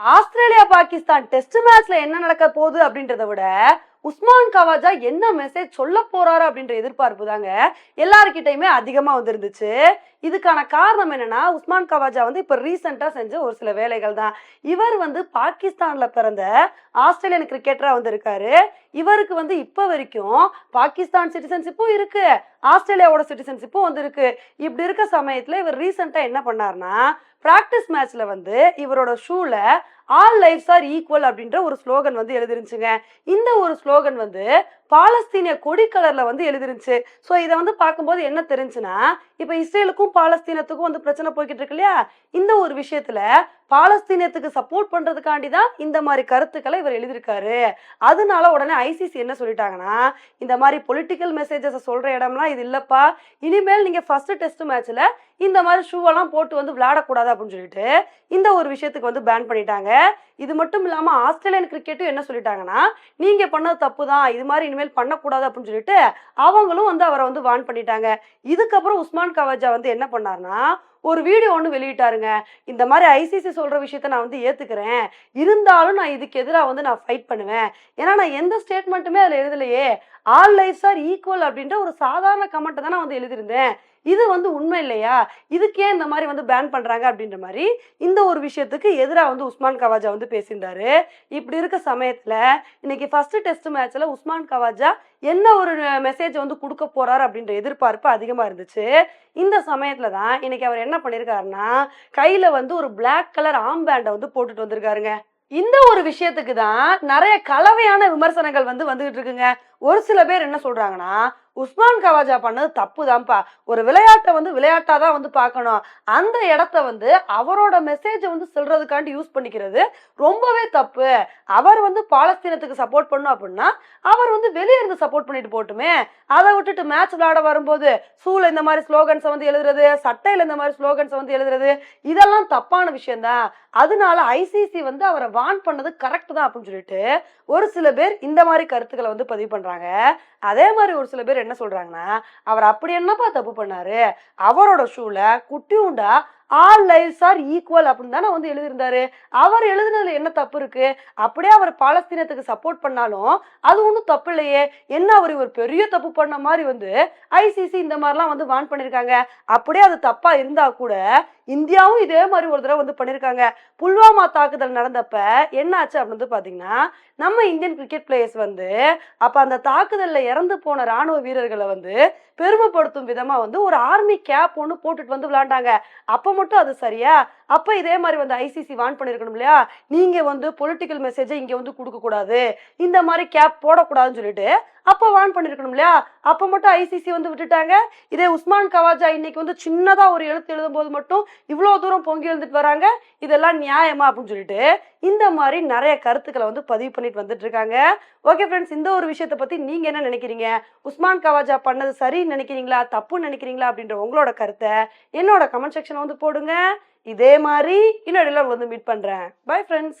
Australia Pakistan test மேட்ச்ல என்ன நடக்க போகுது அப்படின்றத விட உஸ்மான் கவாஜா என்ன மெசேஜ் சொல்ல போறாரு அப்படின்ற எதிர்பார்ப்பு தாங்க எல்லாருக்கிட்டையுமே அதிகமா வந்திருந்துச்சு. இதுக்கான காரணம் என்னன்னா உஸ்மான் கவாஜா வந்து இப்ப ரீசெண்டா செஞ்ச ஒரு சில வேலைகள் தான். இவர் வந்து பாகிஸ்தான்ல பிறந்த ஆஸ்திரேலியன் கிரிக்கெட்டரா வந்திருக்காரு. இவருக்கு வந்து இப்ப வரைக்கும் பாகிஸ்தான் சிட்டிசன்ஷிப்பும் இருக்கு. ஆஸ்திரேலியாவோட சிட்டிசன்ஷிப்பும் வந்திருக்கு. இப்படி இருக்க சமயத்தில் இவர் ரீசெண்டாக என்ன பண்ணாருன்னா ப்ராக்டிஸ் மேட்ச்ல வந்து இவரோட ஷூல ஆல் லைஃப்ஸ் ஆர் ஈக்குவல் அப்படின்ற ஒரு ஸ்லோகன் வந்து எழுதிருந்துச்சுங்க. இந்த ஒரு ஸ்லோகன் வந்து பாலஸ்தீனிய கொடி கலர்ல வந்து எழுதிருந்துச்சு. ஸோ இதை வந்து பார்க்கும்போது என்ன தெரிஞ்சுன்னா இப்போ இஸ்ரேலுக்கும் பாலஸ்தீனத்துக்கும் வந்து பிரச்சனை போய்கிட்டு இருக்கு இல்லையா? இந்த ஒரு விஷயத்துல பாலஸ்தீனத்துக்கு சப்போர்ட் பண்றதுக்காண்டி தான் இந்த மாதிரி கருத்துக்களை இவர் எழுதியிருக்காரு. அதனால உடனே ஐசிசி என்ன சொல்லிட்டாங்கன்னா இந்த மாதிரி பொலிட்டிக்கல் மெசேஜஸ் சொல்ற இடம்லாம் இது இல்லப்பா. இனிமேல் நீங்க ஃபர்ஸ்ட் டெஸ்ட் மேட்ச்ல இந்த மாதிரி ஷூவெல்லாம் போட்டு வந்து விளையாடக்கூடாது அப்படின்னு சொல்லிட்டு இந்த ஒரு விஷயத்துக்கு வந்து பேன் பண்ணிட்டாங்க. இது மட்டும் இல்லாம ஆஸ்திரேலியன் கிரிக்கெட்டும் என்ன சொல்லிட்டாங்கன்னா நீங்க பண்ணது தப்பு தான் இது மாதிரி இனிமேல் பண்ணக்கூடாது அப்படின்னு சொல்லிட்டு அவங்களும் வந்து அவரை வந்து வான் பண்ணிட்டாங்க. இதுக்கப்புறம் உஸ்மான் கவாஜா வந்து என்ன பண்ணாருன்னா ஒரு வீடியோ ஒன்று வெளியிட்டாருங்க. இந்த மாதிரி ஐசிசி சொல்கிற விஷயத்த நான் வந்து ஏற்றுக்கிறேன் இருந்தாலும் நான் இதுக்கு எதிராக வந்து நான் ஃபைட் பண்ணுவேன். ஏன்னா நான் எந்த ஸ்டேட்மெண்ட்டுமே அதில் எழுதலையே. ஆல் லைஃப்ஸ் ஆர் ஈக்குவல் அப்படின்ற ஒரு சாதாரண கமெண்ட்டை தான் நான் வந்து எழுதியிருந்தேன். இது வந்து உண்மை இல்லையா? இதுக்கு ஏன் இந்த மாதிரி வந்து பேன் பண்றாங்க அப்படின்ற மாதிரி இந்த ஒரு விஷயத்துக்கு எதிராக வந்து உஸ்மான் கவாஜா வந்து பேசியிருந்தாரு. இப்படி இருக்க சமயத்துல இன்னைக்கு ஃபர்ஸ்ட் டெஸ்ட் மேட்ச்ல உஸ்மான் கவாஜா என்ன ஒரு மெசேஜ் வந்து கொடுக்க போறாரு அப்படின்ற எதிர்பார்ப்பு அதிகமா இருந்துச்சு. இந்த சமயத்துல தான் இன்னைக்கு அவர் என்ன பண்ணிருக்காருன்னா கையில வந்து ஒரு பிளாக் கலர் ஆம் பேண்டை வந்து போட்டுட்டு வந்திருக்காருங்க. இந்த ஒரு விஷயத்துக்கு தான் நிறைய கலவையான விமர்சனங்கள் வந்து வந்துகிட்டு இருக்குங்க. ஒரு சில பேர் என்ன சொல்றாங்கன்னா உஸ்மான் கவாஜா பண்ணது தப்பு தான்ப்பா ஒரு விளையாட்டை வந்து விளையாட்டா தான் வந்து பார்க்கணும். அந்த இடத்த வந்து அவரோட மெசேஜை வந்து சொல்றதுக்காண்டி யூஸ் பண்ணிக்கிறது ரொம்பவே தப்பு. அவர் வந்து பாலஸ்தீனத்துக்கு சப்போர்ட் பண்ணும் அப்படின்னா அவர் வந்து வெளியே இருந்து சப்போர்ட் பண்ணிட்டு போட்டுமே. அதை விட்டுட்டு மேட்ச் விளையாட வரும்போது சூழ இந்த மாதிரி ஸ்லோகன்ஸை வந்து எழுதுறது சட்டையில் இந்த மாதிரி ஸ்லோகன்ஸை வந்து எழுதுறது இதெல்லாம் தப்பான விஷயம்தான். அதனால ஐசிசி வந்து அவரை வான் பண்ணது கரெக்ட் தான் அப்படின்னு சொல்லிட்டு ஒரு சில பேர் இந்த மாதிரி கருத்துக்களை வந்து பதிவு பண்றாங்க. அதே மாதிரி ஒரு சில பேர் என்ன என்ன சொல்றாங்கன்னா அவர் அப்படி என்னப்பா தப்பு பண்ணாரு? அவரோட ஷூல குட்டி உண்டா? ஆல் லைஃப்ஸ் ஆர் ஈக்குவல் அப்படின்னு தானே வந்து எழுதியிருந்தாரு. அவர் எழுதுனதுல என்ன தப்பு இருக்கு? அப்படியே அவர் பாலஸ்தீனத்துக்கு சப்போர்ட் பண்ணாலும் அது ஒன்றும் தப்பு இல்லையே. என்ன அவர் ஒரு பெரிய தப்பு பண்ண மாதிரி வந்து ஐசிசி இந்த மாதிரிலாம் வந்து வான் பண்ணியிருக்காங்க. அப்படியே அது தப்பா இருந்தா கூட இந்தியாவும் இதே மாதிரி ஒரு தடவை வந்து பண்ணியிருக்காங்க புல்வாமா தாக்குதல் நடந்தப்ப என்ன ஆச்சு அப்படின்னு வந்து நம்ம இந்தியன் கிரிக்கெட் பிளேயர்ஸ் வந்து அப்போ அந்த தாக்குதலில் இறந்து போன ராணுவ வீரர்களை வந்து பெருமைப்படுத்தும் விதமாக வந்து ஒரு ஆர்மி கேப் ஒன்று போட்டுட்டு வந்து விளையாண்டாங்க. அப்போ மட்டும் அது சரியா? அப்போ இதே மாதிரி வந்து ஐசிசி வான் பண்ணியிருக்கணும் இல்லையா? நீங்கள் வந்து பொலிட்டிக்கல் மெசேஜை இங்கே வந்து கொடுக்கக்கூடாது இந்த மாதிரி கேப் போடக்கூடாதுன்னு சொல்லிட்டு அப்போ வான் பண்ணியிருக்கணும் இல்லையா? அப்போ மட்டும் ஐசிசி வந்து விட்டுட்டாங்க. இதே உஸ்மான் கவாஜா இன்னைக்கு வந்து சின்னதாக ஒரு எழுத்து எழுதும் போது மட்டும் இவ்வளோ தூரம் பொங்கி எழுந்துட்டு வராங்க? இதெல்லாம் நியாயமா? அப்படின்னு சொல்லிட்டு இந்த மாதிரி நிறைய கருத்துக்களை வந்து பதிவு பண்ணிட்டு வந்துட்டு இருக்காங்க. ஓகே ஃப்ரெண்ட்ஸ் இந்த ஒரு விஷயத்தை பத்தி நீங்க என்ன நினைக்கிறீங்க? உஸ்மான் கவாஜா பண்ணது சரின்னு நினைக்கிறீங்களா? தப்புன்னு நினைக்கிறீங்களா? அப்படின்ற உங்களோட கருத்தை என்னோட கமெண்ட் செக்ஷனை வந்து போடுங்க. இதே மாதிரி இன்னொரு வந்து மீட் பண்றேன். Bye friends